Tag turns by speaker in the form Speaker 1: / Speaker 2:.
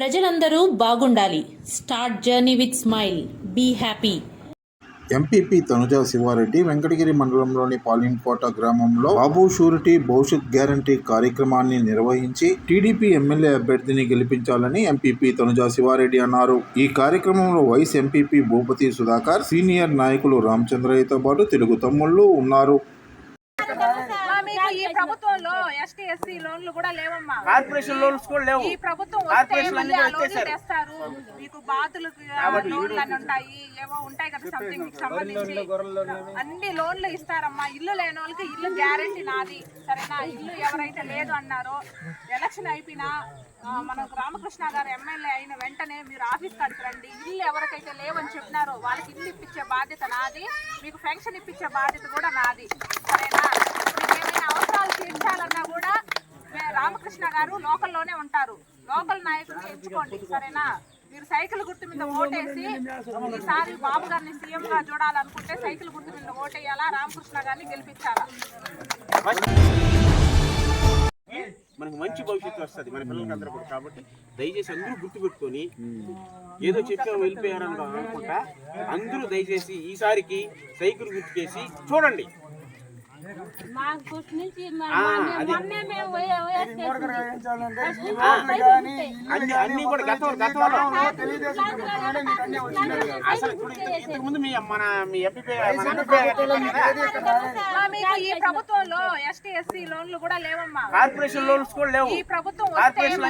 Speaker 1: ప్రజలందరూ బాగుండాలి. Start journey with smile. Be happy.
Speaker 2: MPP Tanuja Sivareddy Venkatagiri మండలంలోని పాలింకోట గ్రామంలో బాబు షూరిటీ భవిష్యత్ గ్యారంటీ కార్యక్రమాన్ని నిర్వహించి టీడీపీ ఎమ్మెల్యే అభ్యర్థిని గెలిపించాలని ఎంపీపీ తనుజ శివారెడ్డి అన్నారు. ఈ కార్యక్రమంలో vice MPP Bhupathi Sudhakar senior నాయకులు రామచంద్రయ్యతో పాటు తెలుగు తమ్ముళ్ళు ఉన్నారు.
Speaker 3: మీకు ఈ ప్రభుత్వంలో ఎస్టీ ఎస్సీ లోన్లు కూడా లేవమ్మా.
Speaker 4: కార్పొరేషన్ లోన్స్ కూడా లేవు.
Speaker 3: ఈ ప్రభుత్వం వస్తే మళ్ళీ ఆ లోన్లు. తెస్తారు. మీకు బాతులకు లోన్లు అని ఉంటాయి. ఏవో ఉంటాయి కదా సంథింగ్ మీకు సంబంధించి. అన్ని లోన్లు ఇస్తారమ్మా. ఇల్లు లేని వాళ్ళకి ఇల్లు గ్యారంటీ నాది. సరేనా? ఇల్లు ఎవరైతే లేదు అన్నారో ఎలక్షన్ అయిపోయినా ఆ, మన రామకృష్ణ గారు ఎమ్మెల్యే అయిన వెంటనే మీరు ఆఫీస్ కాడికి రండి. ఇల్లు ఎవరికైతే లేవని చెప్పినారో వాళ్ళకి ఇల్లు ఇప్పించే బాధ్యత నాది. మీకు పెన్షన్ ఇప్పించే బాధ్యత కూడా నాది. సరేనా మీకు ఏమైనా అవసరాలు తీర్చాలన్నా కూడా మే- రామకృష్ణ గారు లోకల్లోనే ఉంటారు. లోకల్ నాయకుడిని ఎంచుకోండి సరేనా? మీరు సైకిల్ గుర్తు మీద ఓటేసి ఈసారి బాబు గారిని సీఎం గా చూడాలనుకుంటే సైకిల్ గుర్తు మీద ఓటేయాలా? రామకృష్ణ గారిని గెలిపించాలా?
Speaker 4: మనకు మంచి భవిష్యత్తు వస్తుంది. మన పిల్లలకి అందరూ కూడా. కాబట్టి దయచేసి అందరూ గుర్తుపెట్టుకొని ఏదో చెప్పా వెళ్ళిపోయారని అనుకుంటా అందరూ దయచేసి ఈసారికి సైకిల్ గుర్తుకేసి చూడండి. అన్ని అన్ని కూడా గతం గతంలో అసలు ఇప్పుడు ఇంతకు- ఇంతకు ముందు మీ మన మీ ఎంపీ మన ఎంపీ
Speaker 3: మా మీకు ఈ ప్రభుత్వంలో ఎస్టీ ఎస్సీ లోన్లు కూడా లేవమ్మా.
Speaker 4: కార్పొరేషన్ లోన్స్ కూడా లేవు.
Speaker 3: ఈ ప్రభుత్వం
Speaker 4: కార్పొరేషన్